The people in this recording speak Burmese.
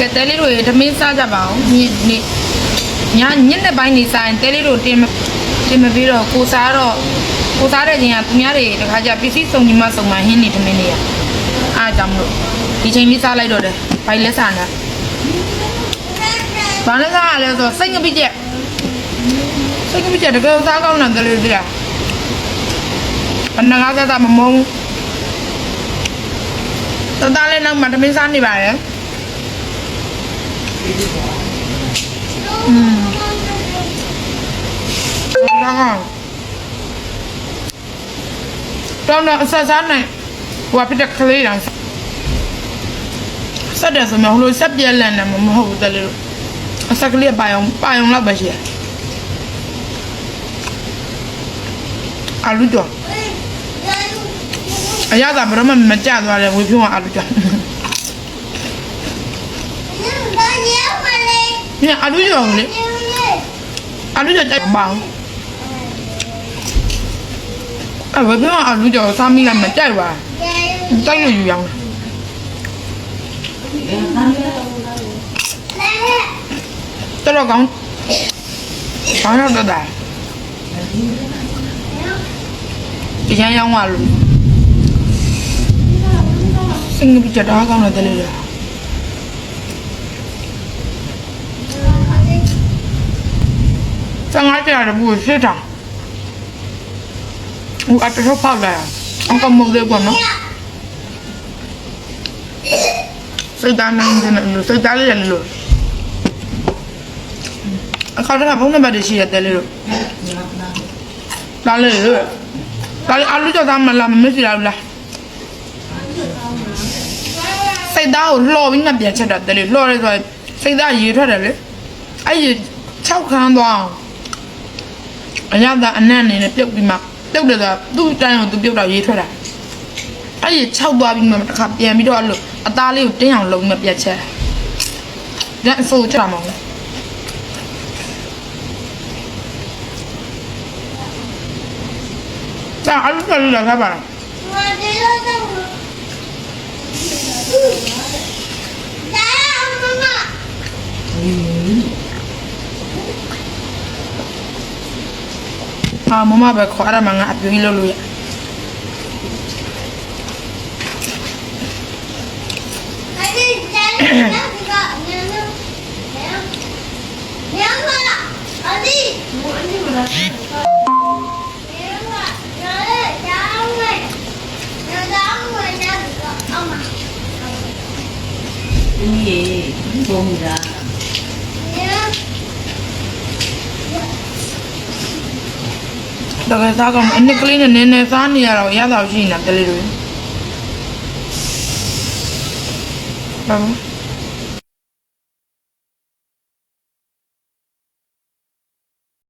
ကဲတဲလေးတို့ရေဓမင်းစားကြပါအောင်ညနေညညနေပိုင်းနေစားရင်တဲလေးတို့တင်မတင်မပြီးတော့ကိုစားတော့ကိုစားတဲ့ချင်းကသူများတွေတခါကျပစ္စည်းစုံညီမစုံမဟင်းနေဓမင်းနေရအားကြောင့်မလို့ဒီချိန်လေးစားလိုက်တော့တယ်ဘိုင်လက်စားနေဘာလဲစားရလဲဆိုတော့စိတ်ငပိကျက်စိတ်ငပိကျက်တကယ်စားကောင်းတယ်တဲလေးတို့အနငါးသက်မမုန်းတသားလေးနောက်မှဓမင်းစားနေပါရဲ့ อืมแล้วก็ตอนนั้นဆက်စားနိုင်ဟိုကပြတဲ့ကလေးတောင်ဆက်တယ်ဆိုမှဟိုလိုဆက်ပြက်လန့်နေမှာမဟုတ်ဘူးတလေလို့အဆက်ကလေးပါအောင်ပါအောင်လောက်ပဲရှိတယ်အာလူကြောအရသာဘရမမကြသွားတယ်ဝေဖြုံးကအာလူကြော ညအာလူကြောလေအာလူကြောကြိုက်ပါအောင်အဲ့ဝေဖြုံးကအာလူကြောစားမိလိုက်မကြိုက်ပါကြိုက်လို့ယူရအောင်တော်တော်ကောင်းကောင်းတော့တာဒီချမ်းရောင်းပါလို့စင်ကပြကြတာကောင်းတယ်လေ 15ကျန်တယ်ဘူးစစ်တာဟိုအတူဖောက်လာအကောင်မုတ်လေးပေါ့နော်စိတ်သားနိုင်တယ်လို့စိတ်သားလေးရလို့အခါတော့ဘုံနံပါတ်ရှိရတယ်လို့လာလေလာလေအလူကြောသားမလားမမေ့စီလားစိတ်သားကိုလှော်ပြီးငါပြန်ချက်တာတယ်လို့လှော်ရဲဆိုစိတ်သားရေထွက်တယ်လေအဲ့ဒီ6ခန်းသွားအောင် အရသာအနက်အနေနဲ့ပြုတ်ပြီးမှပြုတ်တယ်ဆိုတာသူ့တိုင်းကိုသူပြုတ်တော့ရေးထွက်တာအဲ့ဒီ၆သွားပြီးမှတစ်ခါပြန်ပြီးတော့အဲ့လိုအသားလေးကိုတင်းအောင်လုံးနဲ့ပြတ်ချက်ဒါအစိုးချမှာမဟုတ်ဒါအလူကလူလာပါလားအာမမ ပဲခေါ်ရမှာငါအပြင်းလို့လို့ရ တကယ်စားကောင်းအနစ်ကလေးနဲ့နည်းနည်းစားနေရတော့ရတော့ရှိနေတာတလေးတွေဘာလို့